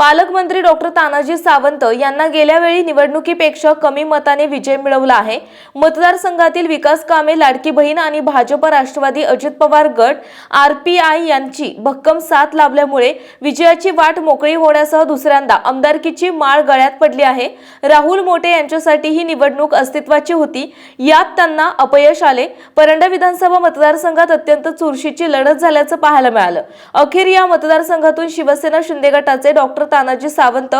पालकमंत्री डॉक्टर तानाजी सावंत यांना गेल्या वेळी निवडणुकीपेक्षा कमी मताने विजय मिळवला आहे. मतदारसंघातील विकास कामे लाडकी बहीण आणि भाजप राष्ट्रवादी अजित पवार गट आर पी आय यांची भक्कम साथ लाभल्यामुळे विजयाची वाट मोकळी होण्यासह दुसऱ्यांदा आमदारकीची माळ गळ्यात पडली आहे. राहुल मोठे यांच्यासाठी ही निवडणूक अस्तित्वाची होती. यात त्यांना अपयश आले. परंडा विधानसभा मतदारसंघात अत्यंत चुरशीची लढत झाल्याचं पाहायला मिळालं. अखेर या मतदारसंघातून शिवसेना शिंदे गटाचे डॉक्टर तानाजी सावंत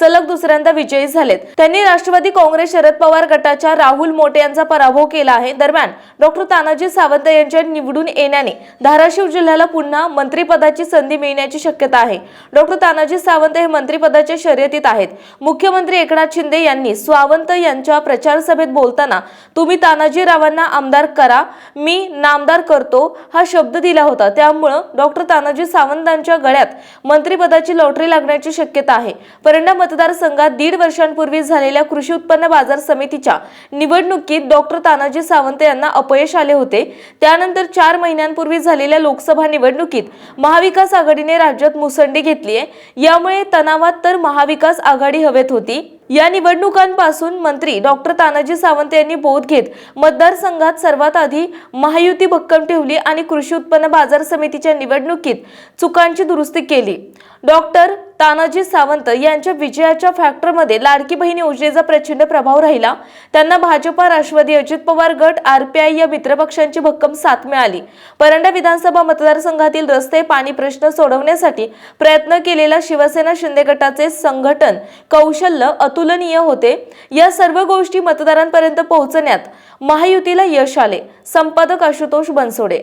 सलग दुसऱ्यांदा विजयी झालेत. त्यांनी राष्ट्रवादी काँग्रेस शरद पवार गटाच्या राहुल मोटे यांचा पराभव केला आहे. दरम्यान डॉक्टर तानाजी सावंत यांच्या निवडून येण्याने धाराशिव जिल्ह्याला पुन्हा मंत्रिपदाची संधी मिळण्याची शक्यता आहे. डॉक्टर तानाजी सावंत हे मंत्रिपदाच्या शर्यतीत आहेत. मुख्यमंत्री एकनाथ शिंदे यांनी सावंत यांच्या प्रचार सभेत बोलताना तुम्ही तानाजी रावांना आमदार करा मी नामदार करतो हा शब्द दिला होता. त्यामुळं डॉक्टर तानाजी सावंतांच्या गळ्यात मंत्रिपदाची लॉटरी लागण्याची शक्यता आहे. परंडा मतदारसंघात दीड वर्षांपूर्वी झालेल्या कृषी उत्पन्न बाजार समितीच्या निवडणुकीत डॉक्टर तानाजी सावंत यांना अपयश आले होते. त्यानंतर चार महिन्यांपूर्वी झालेल्या लोकसभा निवडणुकीत महाविकास आघाडीने राज्यात मुसंडी घेतली आहे यामुळे तणावात तर महाविकास आघाडी हवेत होती. या निवडणुकांपासून मंत्री डॉक्टर तानाजी सावंत यांनी बोध घेत मतदारसंघात सर्वात आधी महायुती भक्कम ठेवली आणि कृषी उत्पन्न बाजार समितीच्या निवडणुकीत चुकांची दुरुस्ती केली. डॉक्टर तानाजी सावंत यांच्या विजयाच्या फॅक्टरमध्ये लाडकी बहीण योजनेचा प्रचंड प्रभाव राहिला. त्यांना भाजपा राष्ट्रवादी अजित पवार गट आरपीआय या मित्रपक्षांची भक्कम साथ मिळाली. परंडा विधानसभा मतदारसंघातील रस्ते पाणी प्रश्न सोडवण्यासाठी प्रयत्न केलेला शिवसेना शिंदे गटाचे संघटन कौशल्य अतुलनीय होते. या सर्व गोष्टी मतदारांपर्यंत पोहोचण्यात महायुतीला यश आले. संपादक आशुतोष बनसोडे.